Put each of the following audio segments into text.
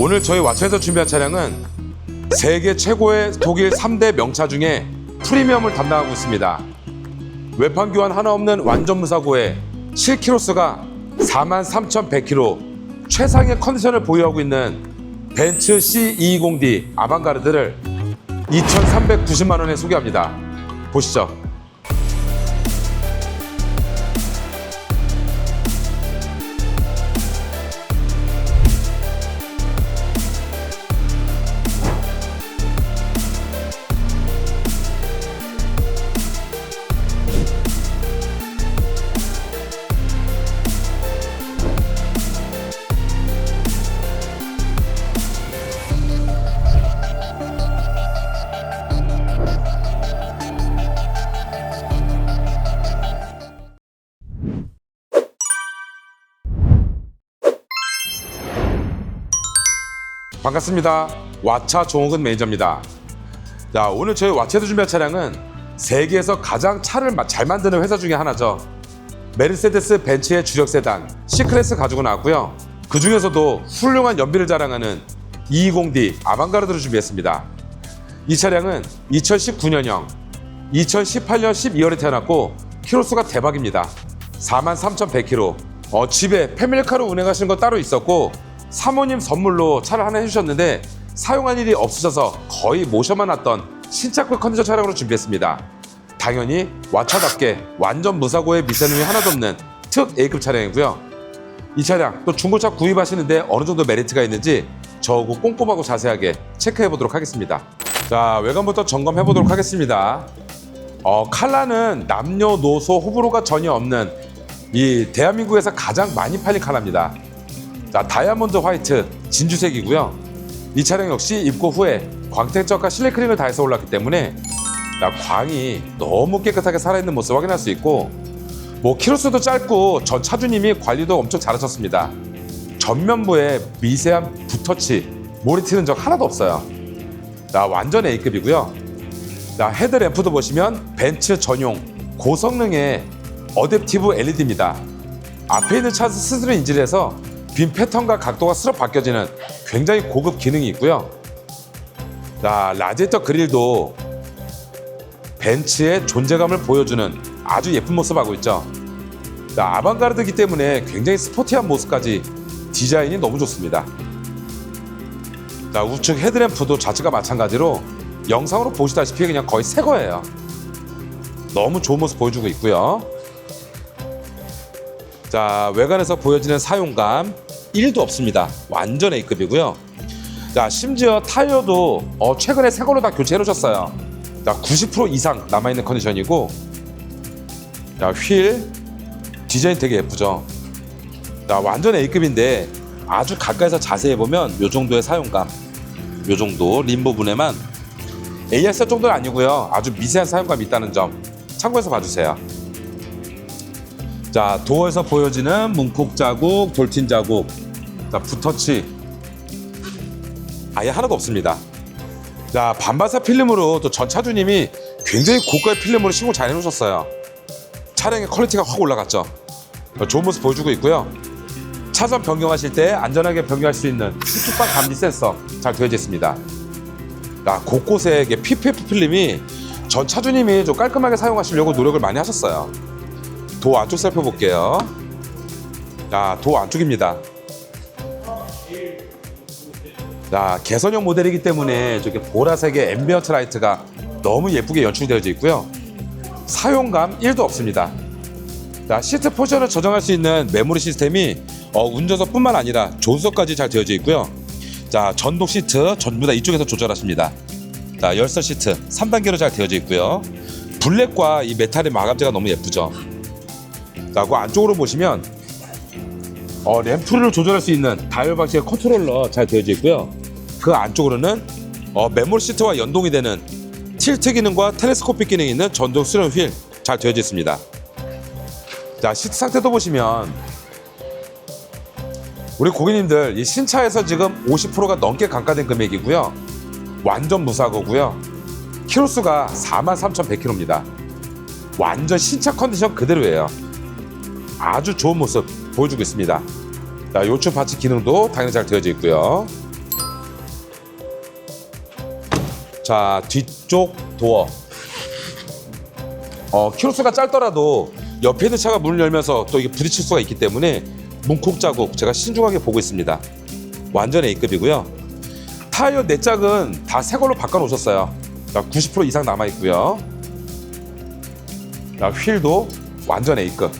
오늘 저희 왓츠에서 준비한 차량은 세계 최고의 독일 3대 명차 중에 프리미엄을 담당하고 있습니다. 외판 교환 하나 없는 완전 무사고에 7km수가 43,100km 최상의 컨디션을 보유하고 있는 벤츠 C220D 아방가르드를 2,390만 원에 소개합니다. 보시죠. 반갑습니다. 와차 종욱은 매니저입니다. 자, 오늘 저희 와차에서 준비한 차량은 세계에서 가장 차를 마- 잘 만드는 회사 중에 하나죠. 메르세데스 벤츠의 주력 세단 C클래스 가지고 나왔고요. 그 중에서도 훌륭한 연비를 자랑하는 220D 아방가르드를 준비했습니다. 이 차량은 2019년형, 2018년 12월에 태어났고 키로수가 대박입니다. 43,100km. 어, 집에 패밀리카로 운행하시는 거 따로 있었고 사모님 선물로 차를 하나 해주셨는데 사용한 일이 없으셔서 거의 모셔만 왔던 신차급 컨디션 차량으로 준비했습니다. 당연히 와차답게 완전 무사고의 미세누이 하나도 없는 특 A급 차량이고요. 이 차량 또 중고차 구입하시는데 어느 정도 메리트가 있는지 저하고 꼼꼼하고 자세하게 체크해 보도록 하겠습니다. 자 외관부터 점검해 보도록 하겠습니다. 어, 칼라는 남녀노소 호불호가 전혀 없는 이 대한민국에서 가장 많이 팔린 칼라입니다. 자 다이아몬드 화이트 진주색이고요. 이 차량 역시 입고 후에 광택적과 실내크링을 다해서 올랐기 때문에 자, 광이 너무 깨끗하게 살아있는 모습 확인할 수 있고 뭐 키로수도 짧고 전 차주님이 관리도 엄청 잘하셨습니다. 전면부에 미세한 붓터치, 모리 튀는 적 하나도 없어요. 자, 완전 A급이고요. 자, 헤드램프도 보시면 벤츠 전용 고성능의 어댑티브 LED입니다. 앞에 있는 차 스스로 인지를 해서 빔 패턴과 각도가 스로 바뀌어지는 굉장히 고급 기능이 있고요. 자, 라디에이터 그릴도 벤츠의 존재감을 보여주는 아주 예쁜 모습 하고 있죠. 자, 아방가르드기 때문에 굉장히 스포티한 모습까지 디자인이 너무 좋습니다. 자, 우측 헤드램프도 좌측과 마찬가지로 영상으로 보시다시피 그냥 거의 새 거예요. 너무 좋은 모습 보여주고 있고요. 자, 외관에서 보여지는 사용감 1도 없습니다. 완전 A급이고요. 자, 심지어 타이어도 어, 최근에 새 걸로 다 교체해 놓으셨어요. 자, 90% 이상 남아있는 컨디션이고, 자, 휠 디자인 되게 예쁘죠. 자, 완전 A급인데 아주 가까이서 자세히 보면 이 정도의 사용감, 이 정도 림 부분에만 AS 정도는 아니고요. 아주 미세한 사용감이 있다는 점 참고해서 봐주세요. 자, 도어에서 보여지는 문콕 자국, 돌틴 자국, 자, 붓터치 아예 하나도 없습니다. 자, 반바사 필름으로 또 전 차주님이 굉장히 고가의 필름으로 시공 잘 해놓으셨어요. 차량의 퀄리티가 확 올라갔죠. 어, 좋은 모습 보여주고 있고요. 차선 변경하실 때 안전하게 변경할 수 있는 수축방 감지 센서 잘 되어져 있습니다. 자, 곳곳에 PPF 필름이 전 차주님이 좀 깔끔하게 사용하시려고 노력을 많이 하셨어요. 도 안쪽 살펴볼게요. 자, 도 안쪽입니다. 자, 개선형 모델이기 때문에 저게 보라색의 앰비언트 라이트가 너무 예쁘게 연출되어 있고요. 사용감 1도 없습니다. 자, 시트 포션을 조정할 수 있는 메모리 시스템이 어, 운전석뿐만 아니라 조수석까지 잘 되어져 있고요. 자, 전동 시트 전부 다 이쪽에서 조절하십니다. 자, 열선 시트 3단계로 잘 되어져 있고요. 블랙과 이 메탈의 마감재가 너무 예쁘죠. 자, 그 안쪽으로 보시면 어, 램프를 조절할 수 있는 다이얼 방식의 컨트롤러 잘 되어져 있고요. 그 안쪽으로는 어, 메모리 시트와 연동이 되는 틸트 기능과 텔레스코픽 기능이 있는 전동 수령 휠잘 되어져 있습니다. 자, 시트 상태도 보시면 우리 고객님들 이 신차에서 지금 50%가 넘게 감가된 금액이고요. 완전 무사고고요. 키로수가 43,100km입니다. 완전 신차 컨디션 그대로예요. 아주 좋은 모습 보여주고 있습니다. 자, 요추 파츠 기능도 당연히 잘 되어져 있고요. 자 뒤쪽 도어 어, 키로수가 짧더라도 옆에 있는 차가 문을 열면서 또 이게 부딪힐 수가 있기 때문에 문콕 자국 제가 신중하게 보고 있습니다. 완전 A급이고요. 타이어 네 짝은 다 새 걸로 바꿔 놓으셨어요. 자, 90% 이상 남아 있고요. 자, 휠도 완전 A급.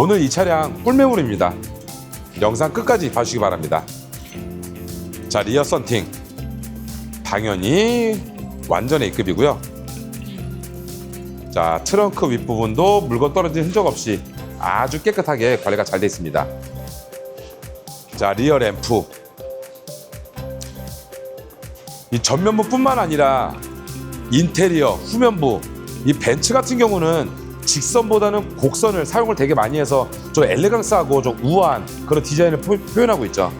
오늘 이 차량 꿀매물입니다. 영상 끝까지 봐주시기 바랍니다. 자, 리어 썬팅. 당연히 완전 A급이고요. 자, 트렁크 윗부분도 물건 떨어진 흔적 없이 아주 깨끗하게 관리가 잘 되어 있습니다. 자, 리어 램프. 이 전면부뿐만 아니라 인테리어, 후면부, 이 벤츠 같은 경우는 직선보다는 곡선을 사용을 되게 많이 해서 좀 엘레강스하고 좀 우아한 그런 디자인을 표, 표현하고 있죠.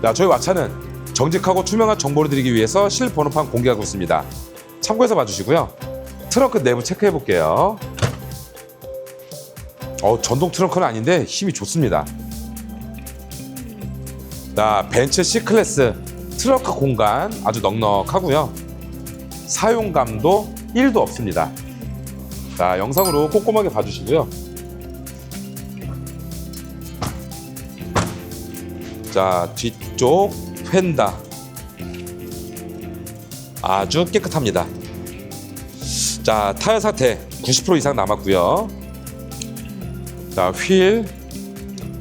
자, 저희 왓차는 정직하고 투명한 정보를 드리기 위해서 실 번호판 공개하고 있습니다. 참고해서 봐주시고요. 트렁크 내부 체크해 볼게요. 어, 전동 트렁크는 아닌데 힘이 좋습니다. 자, 벤츠 C클래스 트렁크 공간 아주 넉넉하고요. 사용감도 1도 없습니다. 자, 영상으로 꼼꼼하게 봐주시고요. 자, 뒤쪽 펜다 아주 깨끗합니다. 자, 타이어 상태 90% 이상 남았고요. 자, 휠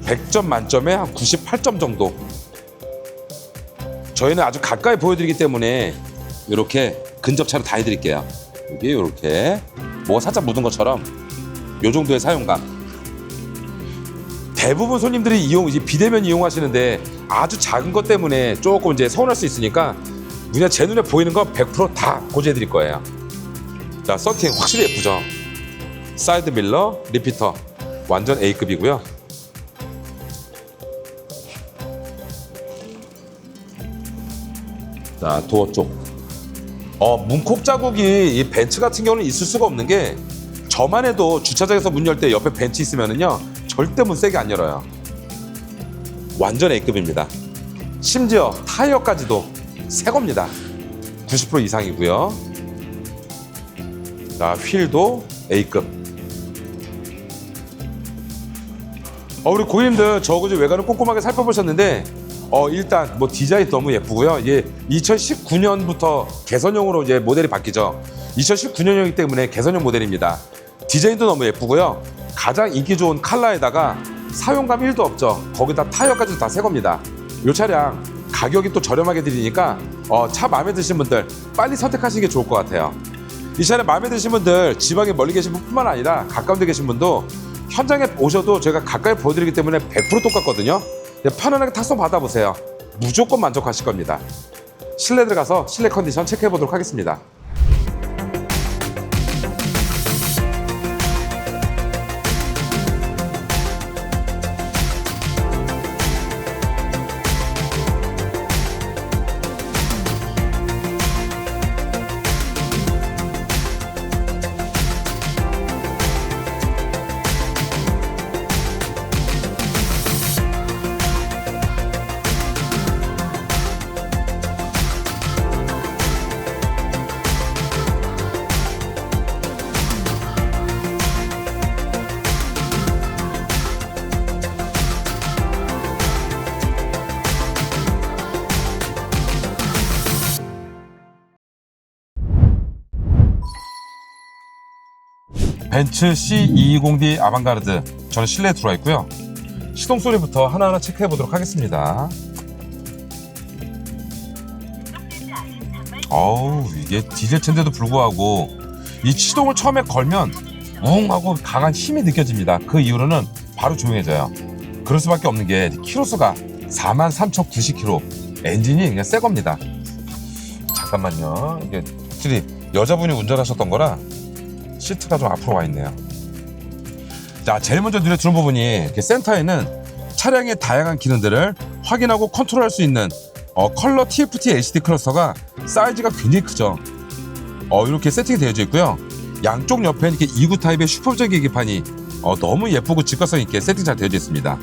100점 만점에 한 98점 정도. 저희는 아주 가까이 보여드리기 때문에 이렇게 근접차로 다 해드릴게요. 여기 이렇게 뭐가 살짝 묻은 것처럼 이 정도의 사용감. 대부분 손님들이 이용 이제 비대면 이용하시는데 아주 작은 것 때문에 조금 이제 서운할 수 있으니까 그냥 제 눈에 보이는 거 100%다 고지해 드릴 거예요. 자, 썬팅 확실히 예쁘죠? 사이드 밀러, 리피터 완전 A급이고요. 자, 도어 쪽. 어, 문콕 자국이 이 벤츠 같은 경우는 있을 수가 없는 게 저만 해도 주차장에서 문 열 때 옆에 벤츠 있으면은요 절대 문 세게 안 열어요. 완전 A급입니다. 심지어 타이어까지도 새 겁니다. 90% 이상이고요. 자, 휠도 A급. 어, 우리 고객님들 저 그저 외관을 꼼꼼하게 살펴보셨는데 어, 일단 뭐 디자인 너무 예쁘고요. 이게 2019년부터 개선형으로 이제 모델이 바뀌죠. 2019년형이기 때문에 개선형 모델입니다. 디자인도 너무 예쁘고요. 가장 인기 좋은 컬러에다가 사용감 1도 없죠. 거기다 타이어까지 다 새 겁니다. 이 차량 가격이 또 저렴하게 드리니까 어, 차 마음에 드신 분들 빨리 선택하시는 게 좋을 것 같아요. 이 차량 마음에 드신 분들 지방에 멀리 계신 분뿐만 아니라 가까운 데 계신 분도 현장에 오셔도 제가 가까이 보여드리기 때문에 100% 똑같거든요. 그냥 편안하게 탑승 받아보세요. 무조건 만족하실 겁니다. 실내 들어가서 실내 컨디션 체크해 보도록 하겠습니다. 벤츠 C220D 아방가르드 저는 실내에 들어와 있고요. 시동 소리부터 하나하나 체크해 보도록 하겠습니다. 어우 이게 디젤차인데도 불구하고 이 시동을 처음에 걸면 웅 하고 강한 힘이 느껴집니다. 그 이후로는 바로 조용해져요. 그럴 수밖에 없는 게 키로수가 43,090km 엔진이 그냥 새 겁니다. 잠깐만요. 이게 확실히 여자분이 운전하셨던 거라 시트가 좀 앞으로 와 있네요. 자, 제일 먼저 눈에 들어온 부분이 센터에는 차량의 다양한 기능들을 확인하고 컨트롤할 수 있는 어, 컬러 TFT LCD 클러스터가 사이즈가 굉장히 크죠. 어, 이렇게 세팅이 되어져 있고요. 양쪽 옆에 이렇게 2구 타입의 슈퍼적 계기판이 어, 너무 예쁘고 직관성 있게 세팅 잘 되어져 있습니다.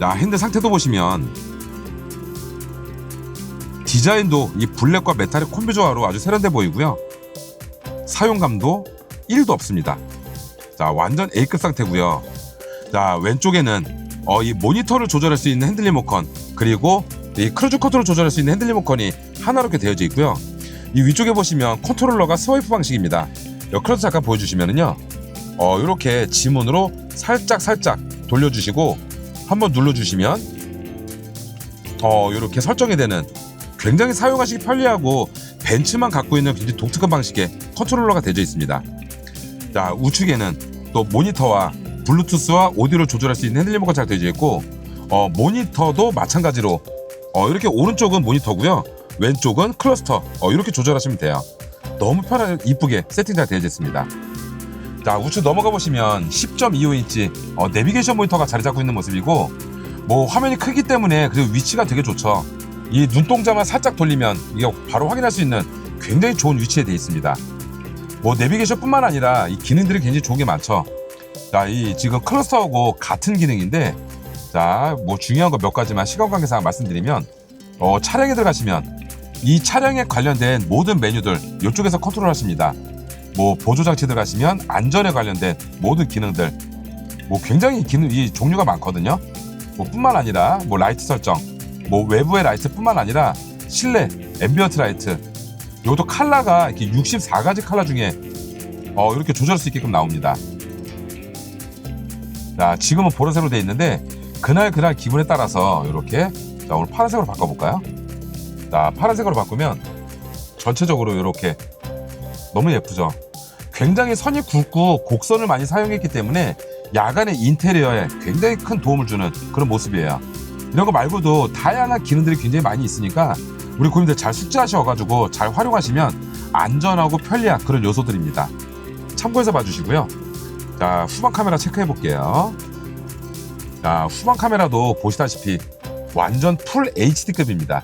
자, 핸들 상태도 보시면 디자인도 이 블랙과 메탈의 콤비 조화로 아주 세련돼 보이고요. 사용감도 1도 없습니다. 자, 완전 A급 상태고요. 자, 왼쪽에는 어, 이 모니터를 조절할 수 있는 핸들 리모컨 그리고 이 크루즈 컨트롤 조절할 수 있는 핸들 리모컨이 하나로 이렇게 되어져 있고요. 이 위쪽에 보시면 컨트롤러가 스와이프 방식입니다. 여 클러스 잠깐 보여주시면은요. 어, 이렇게 지문으로 살짝 살짝 돌려주시고 한번 눌러주시면 어, 이렇게 설정이 되는 굉장히 사용하시기 편리하고 벤츠만 갖고 있는 굉장히 독특한 방식의 컨트롤러가 되어 있습니다. 자, 우측에는 또 모니터와 블루투스와 오디오를 조절할 수 있는 핸들 리모컨 잘 되어 있고 어, 모니터도 마찬가지로 어, 이렇게 오른쪽은 모니터고요. 왼쪽은 클러스터 어, 이렇게 조절하시면 돼요. 너무 편하게 이쁘게 세팅 잘 되어 있습니다. 자 우측 넘어가 보시면 10.25인치 어, 내비게이션 모니터가 자리 잡고 있는 모습이고 뭐 화면이 크기 때문에 그리고 위치가 되게 좋죠. 이 눈동자만 살짝 돌리면 이게 바로 확인할 수 있는 굉장히 좋은 위치에 되어 있습니다. 뭐 내비게이션뿐만 아니라 이 기능들이 굉장히 좋은 게 많죠. 자, 이 지금 클러스터하고 같은 기능인데 자, 뭐 중요한 거 몇 가지만 시간 관계상 말씀드리면 어, 차량에 들어가시면 이 차량에 관련된 모든 메뉴들 이쪽에서 컨트롤하십니다. 뭐 보조 장치 들어가시면 안전에 관련된 모든 기능들 뭐 굉장히 기능 이 종류가 많거든요. 뭐 뿐만 아니라 뭐 라이트 설정, 뭐 외부의 라이트뿐만 아니라 실내 앰비언트 라이트 이것도 컬러가 이렇게 64가지 컬러 중에 어, 이렇게 조절할 수 있게끔 나옵니다. 자, 지금은 보라색으로 되어 있는데 그날 그날 기분에 따라서 이렇게 자, 오늘 파란색으로 바꿔볼까요? 자, 파란색으로 바꾸면 전체적으로 이렇게 너무 예쁘죠? 굉장히 선이 굵고 곡선을 많이 사용했기 때문에 야간의 인테리어에 굉장히 큰 도움을 주는 그런 모습이에요. 이런 거 말고도 다양한 기능들이 굉장히 많이 있으니까 우리 고객님들 잘 숙지하셔가지고 잘 활용하시면 안전하고 편리한 그런 요소들입니다. 참고해서 봐주시고요. 자, 후방 카메라 체크해 볼게요. 자, 후방 카메라도 보시다시피 완전 풀 HD급입니다.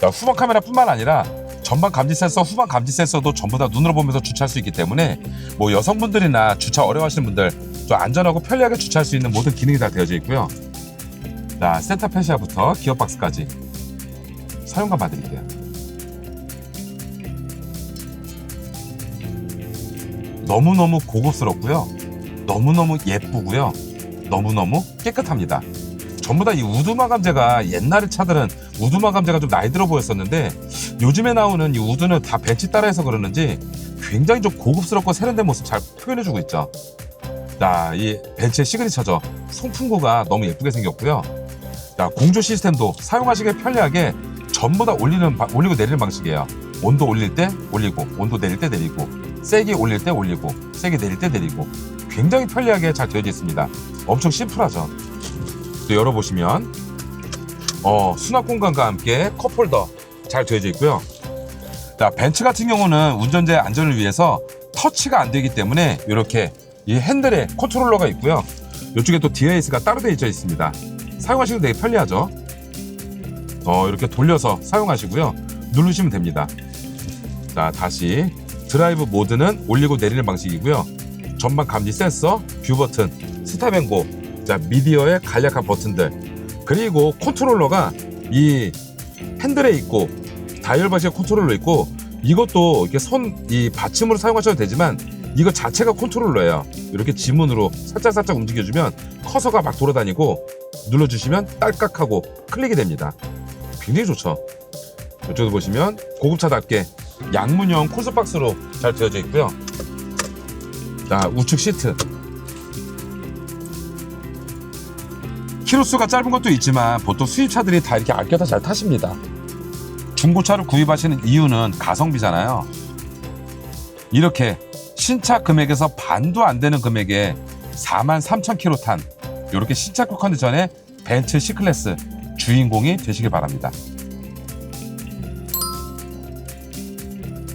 자, 후방 카메라뿐만 아니라 전방 감지 센서, 후방 감지 센서도 전부 다 눈으로 보면서 주차할 수 있기 때문에 뭐 여성분들이나 주차 어려워하시는 분들 좀 안전하고 편리하게 주차할 수 있는 모든 기능이 다 되어져 있고요. 자, 센터 페시아부터 기어박스까지 사용감 봐드릴게요. 너무너무 고급스럽고요. 너무너무 예쁘고요. 너무너무 깨끗합니다. 전부 다 이 우드 마 감재가 옛날의 차들은 우드 마 감재가 좀 나이 들어 보였었는데 요즘에 나오는 이 우드는 다 벤치 따라해서 그러는지 굉장히 좀 고급스럽고 세련된 모습 잘 표현해주고 있죠. 자, 이 벤츠의 시그니처죠. 송풍구가 너무 예쁘게 생겼고요. 자, 공조 시스템도 사용하시기 편리하게 전부 다 올리는 바- 올리고 내리는 방식이에요. 온도 올릴 때 올리고 온도 내릴 때 내리고 세게 올릴 때 올리고 세게 내릴 때 내리고 굉장히 편리하게 잘 되어져 있습니다. 엄청 심플하죠. 또 열어보시면 어, 수납 공간과 함께 컵홀더 잘 되어져 있고요. 자, 벤츠 같은 경우는 운전자의 안전을 위해서 터치가 안 되기 때문에 이렇게 이 핸들에 컨트롤러가 있고요. 이쪽에 또 DAS가 따로 되어 있습니다. 사용하시기 되게 편리하죠. 어, 이렇게 돌려서 사용하시고요. 누르시면 됩니다. 자, 다시 드라이브 모드는 올리고 내리는 방식이고요. 전방 감지 센서, 뷰 버튼, 스탑 앤고, 자, 미디어의 간략한 버튼들, 그리고 컨트롤러가 이 핸들에 있고 다이얼 방식의 컨트롤러 있고 이것도 이렇게 선이 받침으로 사용하셔도 되지만 이거 자체가 컨트롤러예요. 이렇게 지문으로 살짝 살짝 움직여주면 커서가 막 돌아다니고 눌러주시면 딸깍하고 클릭이 됩니다. 굉장히 좋죠. 이쪽도 보시면 고급차답게 양문형 콜스박스로 잘 되어져 있고요. 자 우측 시트 키로수가 짧은 것도 있지만 보통 수입차들이 다 이렇게 아껴서 잘 타십니다. 중고차를 구입하시는 이유는 가성비잖아요. 이렇게 신차 금액에서 반도 안 되는 금액에 4만 3천 킬로 탄 이렇게 신차급 컨디션의 벤츠 C클래스 주인공이 되시길 바랍니다.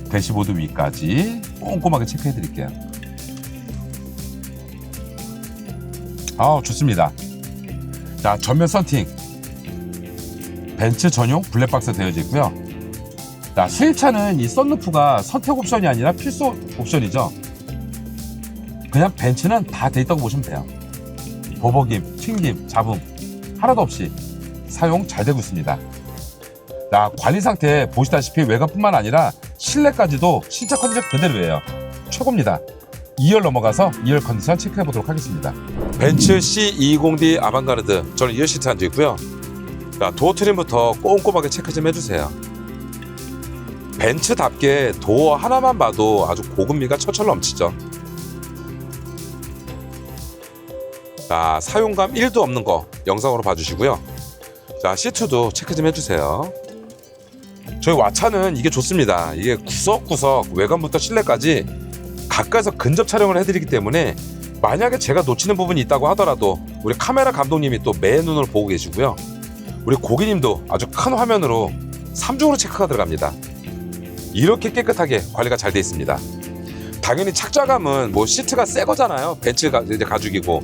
대시보드 위까지 꼼꼼하게 체크해 드릴게요. 아 좋습니다. 자 전면 썬팅 벤츠 전용 블랙박스 되어져 있고요. 자 수입차는 이 썬루프가 선택 옵션이 아니라 필수 옵션이죠. 그냥 벤츠는 다 돼 있다고 보시면 돼요. 보버김, 튕김, 잡음 하나도 없이 사용 잘 되고 있습니다. 자, 관리 상태 보시다시피 외관뿐만 아니라 실내까지도 신차 컨디션 그대로예요. 최고입니다. 2열 넘어가서 2열 컨디션 체크해 보도록 하겠습니다. 벤츠 C220D 아방가르드 저는 2열 시트 앉아 있고요. 자, 도어 트림부터 꼼꼼하게 체크 좀 해주세요. 벤츠답게 도어 하나만 봐도 아주 고급미가 철철 넘치죠. 자, 사용감 1도 없는 거 영상으로 봐주시고요. 자, 시트도 체크 좀 해주세요. 저희 와차는 이게 좋습니다. 이게 구석구석 외관부터 실내까지 가까이서 근접 촬영을 해드리기 때문에 만약에 제가 놓치는 부분이 있다고 하더라도 우리 카메라 감독님이 또 매 눈으로 보고 계시고요. 우리 고객님도 아주 큰 화면으로 삼중으로 체크가 들어갑니다. 이렇게 깨끗하게 관리가 잘 돼 있습니다. 당연히 착좌감은 뭐 시트가 새 거잖아요. 벤츠가 이제 가죽이고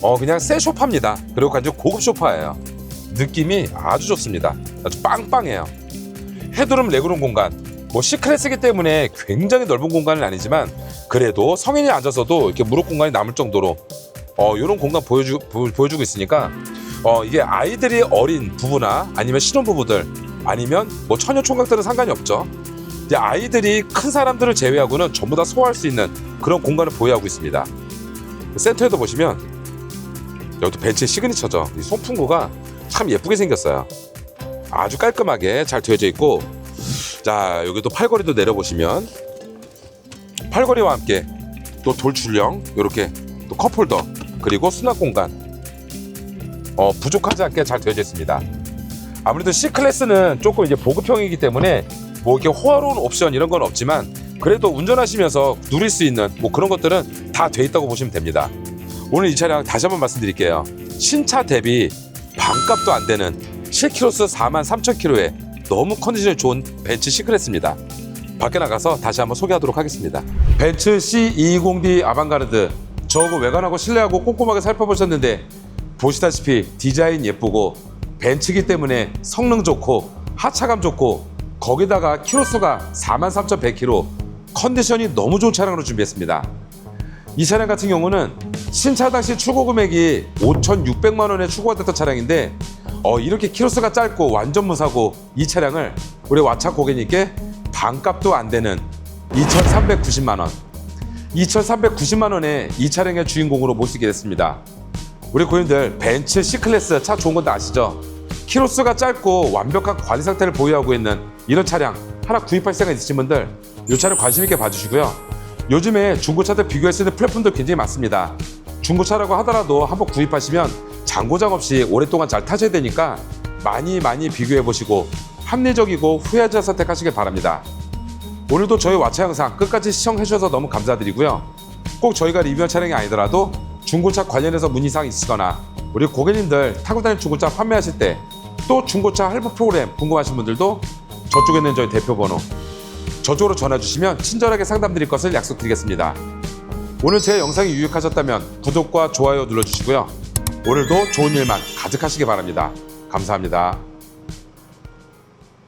어 그냥 새 소파입니다. 그리고 완전 고급 소파예요. 느낌이 아주 좋습니다. 아주 빵빵해요. 헤드룸 레그룸 공간 뭐 C클래스이기 때문에 굉장히 넓은 공간은 아니지만 그래도 성인이 앉아서도 이렇게 무릎 공간이 남을 정도로 어 이런 공간 보여주 보, 보여주고 있으니까 어 이게 아이들이 어린 부부나 아니면 신혼부부들 아니면 뭐 처녀 총각들은 상관이 없죠. 이제 아이들이 큰 사람들을 제외하고는 전부 다 소화할 수 있는 그런 공간을 보유하고 있습니다. 센터에도 보시면 여기도 벤츠의 시그니처죠. 이 송풍구가 참 예쁘게 생겼어요. 아주 깔끔하게 잘 되어져 있고 자 여기도 팔걸이도 내려보시면 팔걸이와 함께 또 돌출형 이렇게 또 컵홀더 그리고 수납 공간 어, 부족하지 않게 잘 되어져 있습니다. 아무래도 C 클래스는 조금 이제 보급형이기 때문에 뭐 이렇게 호화로운 옵션 이런 건 없지만 그래도 운전하시면서 누릴 수 있는 뭐 그런 것들은 다 돼 있다고 보시면 됩니다. 오늘 이 차량 다시 한번 말씀드릴게요. 신차 대비 반값도 안 되는 7km 4만 3천 킬로에 너무 컨디션이 좋은 벤츠 C클래스입니다. 밖에 나가서 다시 한번 소개하도록 하겠습니다. 벤츠 C220D 아방가르드 저거 외관하고 실내하고 꼼꼼하게 살펴보셨는데 보시다시피 디자인 예쁘고 벤츠기 때문에 성능 좋고 하차감 좋고 거기다가 키로수가 43,100km 컨디션이 너무 좋은 차량으로 준비했습니다. 이 차량 같은 경우는 신차 당시 출고 금액이 5,600만 원에 출고가 됐던 차량인데 어, 이렇게 키로수가 짧고 완전 무사고 이 차량을 우리 와차 고객님께 반값도 안 되는 2,390만 원 2,390만 원에 이 차량의 주인공으로 모시게 됐습니다. 우리 고객님들 벤츠 C클래스 차 좋은 건 다 아시죠? 키로수가 짧고 완벽한 관리 상태를 보유하고 있는 이런 차량 하나 구입할 생각 있으신 분들 이 차량 관심 있게 봐주시고요. 요즘에 중고차들 비교했을 때 플랫폼도 굉장히 많습니다. 중고차라고 하더라도 한번 구입하시면 장고장 없이 오랫동안 잘 타셔야 되니까 많이 많이 비교해 보시고 합리적이고 후회하지 않은 선택하시길 바랍니다. 오늘도 저희 와차 영상 끝까지 시청해 주셔서 너무 감사드리고요. 꼭 저희가 리뷰한 차량이 아니더라도 중고차 관련해서 문의사항 있으시거나 우리 고객님들 타고 다니는 중고차 판매하실 때 또 중고차 할부 프로그램 궁금하신 분들도 저쪽에 있는 저희 대표 번호 저쪽으로 전화 주시면 친절하게 상담 드릴 것을 약속드리겠습니다. 오늘 제 영상이 유익하셨다면 구독과 좋아요 눌러주시고요. 오늘도 좋은 일만 가득하시기 바랍니다. 감사합니다.